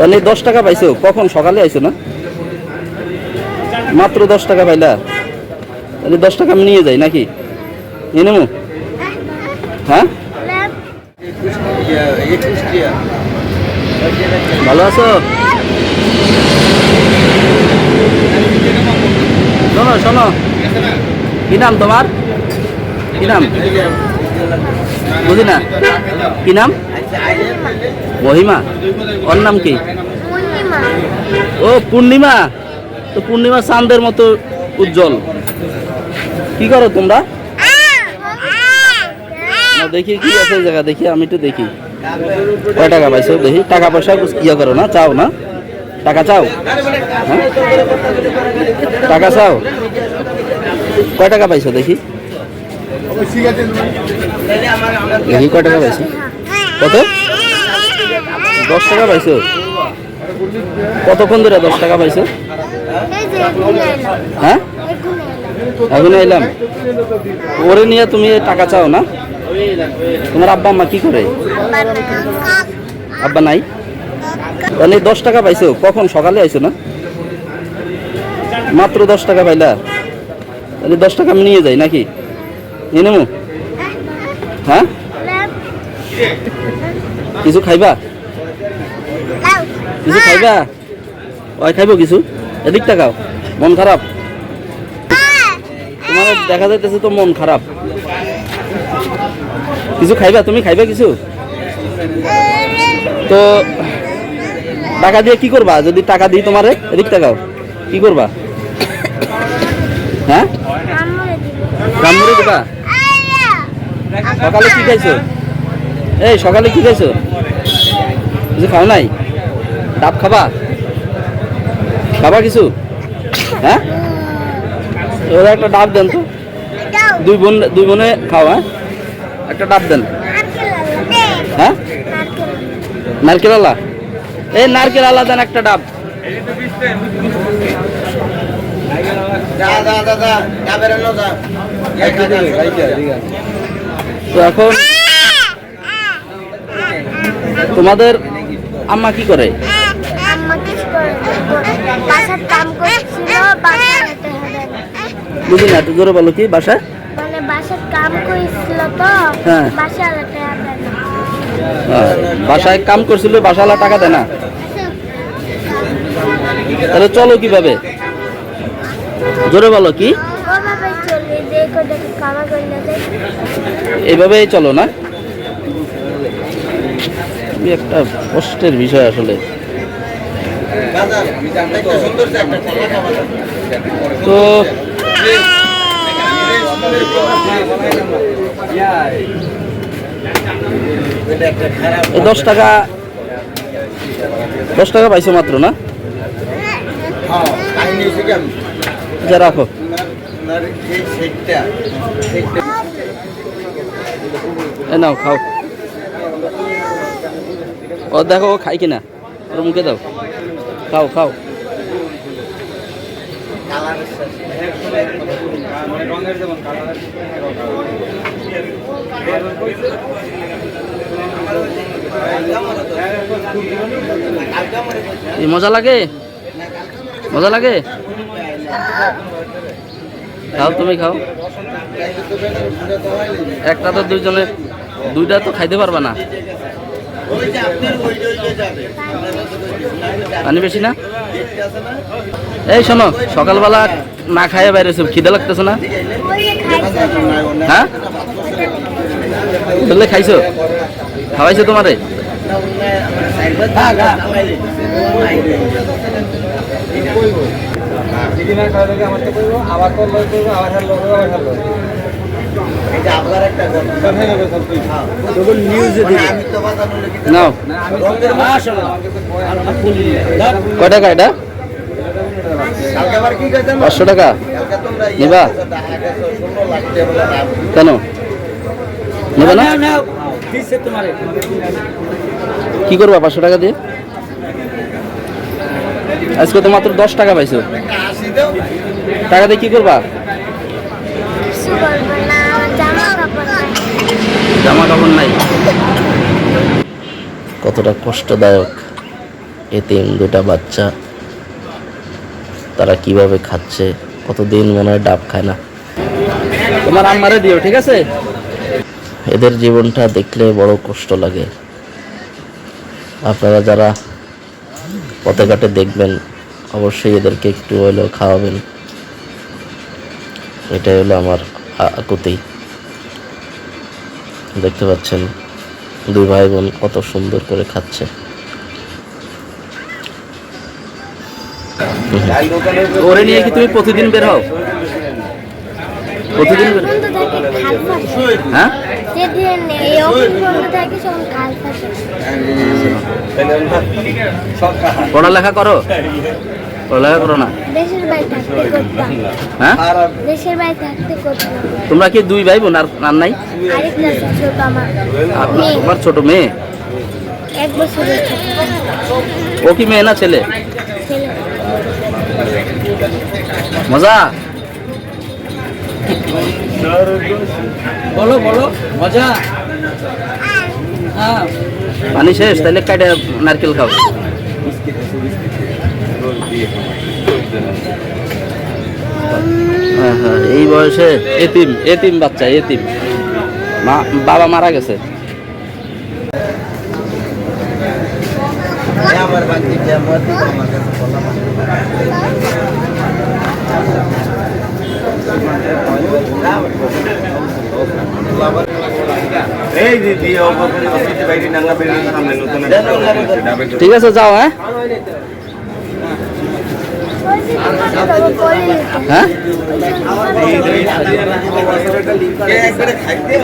তাহলে দশ টাকা পাইছো? কখন? সকালে আইছো না? মাত্র দশ টাকা পাইলা? তাহলে দশ টাকা আমি নিয়ে যাই নাকি? নেব হ্যাঁ? ভালো আছো? শোনো শোনো। কি নাম তোমার? কি নাম? বুঝি না কি নাম? মহিমা। ওর নাম কি? ও পূর্ণিমা। তো পূর্ণিমা চাঁদের মতো উজ্জ্বল। কি করো তোমরা? দেখি কি আছে জায়গা দেখি আমি একটু দেখি। কয় টাকা পাইছো? দেখি টাকা পয়সা ইয়ে করো না চাও না? টাকা চাও? হ্যাঁ? টাকা চাও? কয় টাকা পাইছো? দেখি। দেখি কয় টাকা পাইছো? কত? দশ টাকা পাইছো। কতক্ষণ ধরে দশ টাকা পাইছো? হ্যাঁ? এখন এলাম ওরে নিয়ে তুমি টাকা চাও না? তোমার আব্বা আম্মা কি করে? আব্বা নাই? তাহলে দশ টাকা পাইছো। কখন? সকালে আইছো না? মাত্র দশ টাকা পাইলা? দশ টাকা আমি নিয়ে যাই নাকি? নিয়ে হ্যাঁ? কিছু খাইবা? কিছু খাইবা? ওই খাইবো কিছু। এদিক টাকাও মন খারাপ। তোমার দেখা যাইতেছে তো মন খারাপ। কিছু খাইবা? তুমি খাইবা কিছু? তো টাকা দিয়ে কি করবা? যদি টাকা দিই তোমারে এদিক টাকাও কি করবা? হ্যাঁ? রামমুড়ি দিবা। সকালে কি খাইছো এই সকালে কি খাইছো কিছু খাও নাই ডাব খাবা খাবা কিছু হ্যাঁ এবার একটা ডাব দেন তো দুই বোন দুই বোনে খাও হ্যাঁ একটা ডাব দেন হ্যাঁ নারকেল আলা এই নারকেল আলা দেন একটা ডাব তো এখন তোমাদের আম্মা কি করে। বুঝি না। একটু জোরে বলো কি বাসায়? মানে হ্যাঁ। হ্যাঁ, বাসায় কাম করছিল বাসাওয়ালা টাকা দেয় না? তাহলে চলো কীভাবে? জোরে বলো কি। ওভাবে চলি দেখো দেখো কামা করলে যাই। এইভাবেই চলো না? একটা কষ্টের বিষয় আসলে। তো দশ টাকা দশ টাকা পাইছো মাত্র না? যা রাখো। এ নাও, খাও। ও দেখো, ও খাই কিনা? ওর মুখে দাও। খাও খাও। এই মজা লাগে? মজা লাগে? খাও, তুমি খাও। একটা তো দুইজনে দুইটা তো খাইতে পারবা না। পানি বেশি না? এই শোনো, সকালবেলা না খাইয়ে বাইরে খিদে লাগতেছে না? হ্যাঁ? বললে খাইছো? খাওয়াইছো তোমারে? নাও। কয় টাকা এটা পাঁচশো টাকা। নিবা। কেন? নেবে না? কি করবা পাঁচশো টাকা দিয়ে? আজকে তো মাত্র দশ টাকা পাইছো। টাকা দিয়ে কি করবা। জামা কাপড় নাই। কতটা কষ্টদায়ক। এতিম দুটা বাচ্চা। তারা কীভাবে খাচ্ছে? কতদিন মনে হয় ডাব খায় না। তোমার আম্মারে দিও ঠিক আছে? এদের জীবনটা দেখলে বড় কষ্ট লাগে। আপনারা যারা পথে ঘাটে দেখবেন অবশ্যই এদেরকে একটু হলেও খাওয়াবেন। এটাই হলো আমার আকুতি। দেখতে পাচ্ছেন, দুই ভাই বোন কত সুন্দর করে খাচ্ছে। ওরে নিয়ে কি তুমি প্রতিদিন বের হও? প্রতিদিন হ্যাঁ? পড়ালেখা করো? পড়ালেখা করো না? দেশের বাড়ি থাকতে করতাম। হ্যাঁ? দেশের বাড়ি থাকতে করতাম। তোমরা কি দুই ভাই বোন আর আর নাই? আরেক ক্লাসে ছোট আমার তোমার ছোট মেয়ে? এক বছরের ও কি মেয়ে না ছেলে? মজা? বলো বলো মজা? হ্যাঁ পানি শেষ তাহলে কাটে নারকেল খাও। এই বয়সে? এতিম এতিম বাচ্চা এতিম। মা বাবা মারা গেছে। ঠিক আছে যাও হ্যাঁ? হ্যাঁ? একবারে খাইতে